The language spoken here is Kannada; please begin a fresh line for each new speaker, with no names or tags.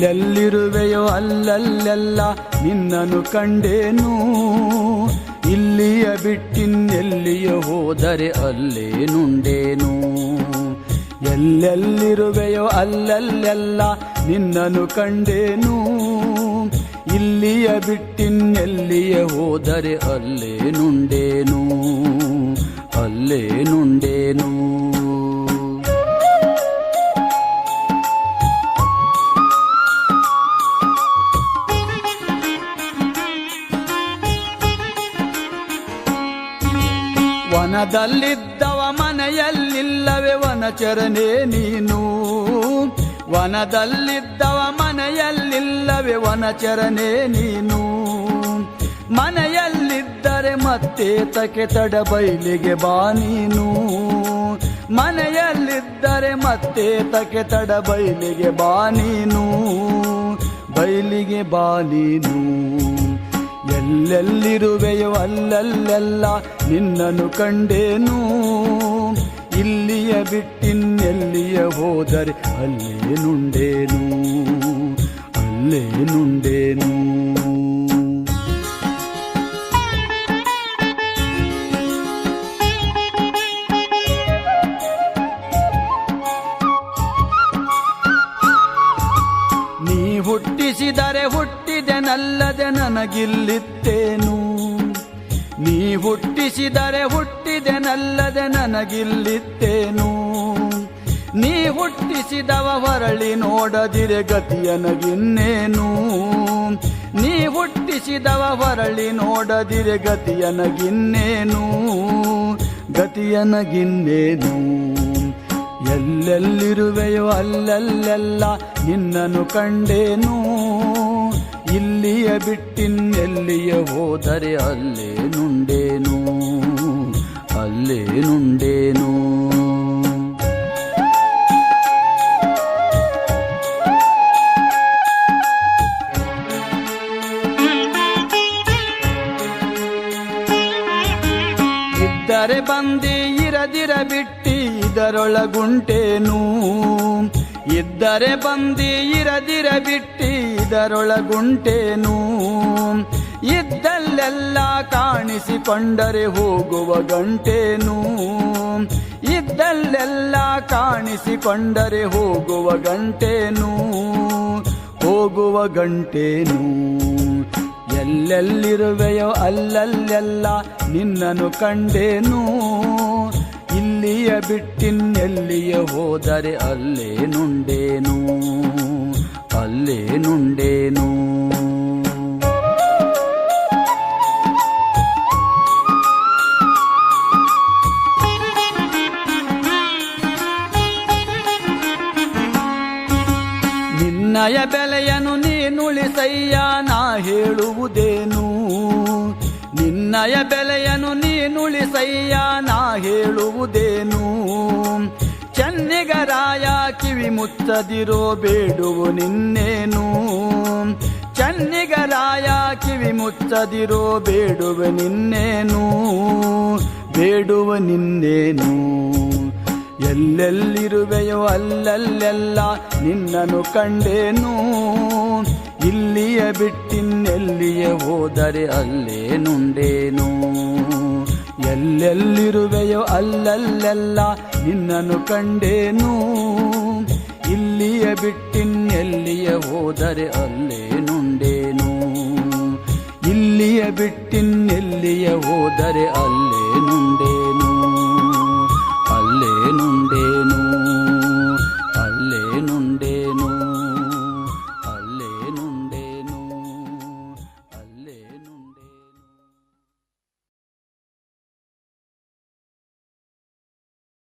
ಎಲ್ಲೆಲ್ಲಿರುವೆಯೋ ಅಲ್ಲಲ್ಲೆಲ್ಲ ನಿನ್ನನು ಕಂಡೇನು. ಇಲ್ಲಿಯ ಬಿಟ್ಟಿನ್ನೆಲ್ಲಿಯ ಹೋದರೆ ಅಲ್ಲೇ ನುಂಡೇನು. ಎಲ್ಲೆಲ್ಲಿರುವೆಯೋ ಅಲ್ಲಲ್ಲೆಲ್ಲ ನಿನ್ನನು ಕಂಡೇನು. ಇಲ್ಲಿಯ ಬಿಟ್ಟಿನ್ನೆಲ್ಲಿಯ ಹೋದರೆ ಅಲ್ಲೇ ನುಂಡೇನು. ಅಲ್ಲೇ ನುಂಡೇನು. ವನದಲ್ಲಿದ್ದವ ಮನೆಯಲ್ಲಿಲ್ಲವೇ ವನಚರನೇ ನೀನು. ವನದಲ್ಲಿದ್ದವ ಮನೆಯಲ್ಲಿಲ್ಲವೇ ವನಚರನೇ ನೀನು. ಮನೆಯಲ್ಲಿದ್ದರೆ ಮತ್ತೆ ತಕೆ ತಡ ಬೈಲಿಗೆ ಬಾ ನೀನು. ಮನೆಯಲ್ಲಿದ್ದರೆ ಮತ್ತೆ ತಕೆ ತಡ ಬೈಲಿಗೆ ಬಾ ನೀನು. ಬೈಲಿಗೆ ಬಾ ನೀನು. ಎಲ್ಲೆಲ್ಲಿರುವೆಯೋ ಅಲ್ಲಲ್ಲೆಲ್ಲ ನಿನ್ನನು ಕಂಡೇನು. ಇಲ್ಲಿಯ ಬಿಟ್ಟಿನ್ನೆಲ್ಲಿಯ ಹೋದರೆ ಅಲ್ಲೇ ನುಂಡೇನು ಅಲ್ಲೇ ನುಂಡೇನು. ನೀ ಹುಟ್ಟಿಸಿದರೆ ಹುಟ್ಟಿದೆನಲ್ಲದೆ ನನಗಿಲ್ಲಿತ್ತೇನು? ನೀ ಹುಟ್ಟಿಸಿದರೆ ಹುಟ್ಟಿದೆನಲ್ಲದೆ ನನಗಿಲ್ಲಿತ್ತೇನು? ನೀ ಹುಟ್ಟಿಸಿದವ ಹೊರಳಿ ನೋಡದಿರೆ ಗತಿಯನಗಿನ್ನೇನು ನೀ ಹುಟ್ಟಿಸಿದವ ಹೊರಳಿ ನೋಡದಿರೆ ಗತಿಯನಗಿನ್ನೇನು ಗತಿಯನಗಿನ್ನೇನು ಎಲ್ಲೆಲ್ಲಿರುವೆಯೋ ಅಲ್ಲಲ್ಲೆಲ್ಲ ನಿನ್ನನ್ನು ಕಂಡೇನು? ಇಲ್ಲಿಯ ಬಿಟ್ಟಿನ್ನೆಲ್ಲಿಯ ಹೋದರೆ ಅಲ್ಲೇ ನುಂಡೇನು? ಅಲ್ಲೇ ನುಂಡೇನು? ಇದ್ದರೆ ಬಂದಿ ಇರದಿರ ಬಿಟ್ಟಿ ಇದರೊಳಗುಂಟೇನು? ಇದ್ದರೆ ಬಂದಿ ಇರದಿರ ಬಿಟ್ಟಿ ಇದರೊಳಗುಂಟೇನು ಇದ್ದಲ್ಲೆಲ್ಲ ಕಾಣಿಸಿಕೊಂಡರೆ ಹೋಗುವ ಗಂಟೇನು? ಇದ್ದಲ್ಲೆಲ್ಲ ಕಾಣಿಸಿಕೊಂಡರೆ ಹೋಗುವ ಗಂಟೇನು? ಹೋಗುವ ಗಂಟೇನು? ಎಲ್ಲೆಲ್ಲಿರುವೆಯೋ ಅಲ್ಲಲ್ಲೆಲ್ಲ ನಿನ್ನನು ಕಂಡೇನು? ಇಲ್ಲಿಯ ಬಿಟ್ಟಿನ್ನೆಲ್ಲಿಯ ಹೋದರೆ ಅಲ್ಲೇ ನುಂಡೇನು? ಅಲ್ಲೇ ನುಂಡೇನು? ನಿನ್ನಯ ಬೆಲೆಯನು ನೀನುಳಿಸಯ್ಯ ನಾ ಹೇಳುವುದೇನು? ನಿನ್ನಯ ಬೆಲೆಯನು ನೀನುಳಿಸಯ್ಯ, ನಾ ಹೇಳುವುದೇನು? ಚನ್ನಿಗರಾಯ ಕಿವಿ ಮುಚ್ಚದಿರೋ ಬೇಡುವು ನಿನ್ನೇನು? ಚನ್ನಿಗರಾಯ ಕಿವಿ ಮುಚ್ಚದಿರೋ ಬೇಡುವ ನಿನ್ನೇನು? ಬೇಡುವ ನಿನ್ನೇನು? ಎಲ್ಲೆಲ್ಲಿರುವೆಯೋ ಅಲ್ಲಲ್ಲೆಲ್ಲ ನಿನ್ನನು ಕಂಡೇನು? ಇಲ್ಲಿಯ ಬಿಟ್ಟಿನ್ನೆಲ್ಲಿಯ ಹೋದರೆ ಅಲ್ಲೇ ನುಂಡೇನು ಎಲ್ಲೆಲ್ಲಿರುವೆಯೋ ಅಲ್ಲಲ್ಲೆಲ್ಲ ನಿನ್ನನ್ನು ಕಂಡೇನು? ಇಲ್ಲಿಯ ಬಿಟ್ಟಿನ್ನೆಲ್ಲಿಯ ಹೋದರೆ ಅಲ್ಲೇ ನುಂಡೇನು ಇಲ್ಲಿಯ ಬಿಟ್ಟಿನ್ನೆಲ್ಲಿಯ ಹೋದರೆ ಅಲ್ಲೇ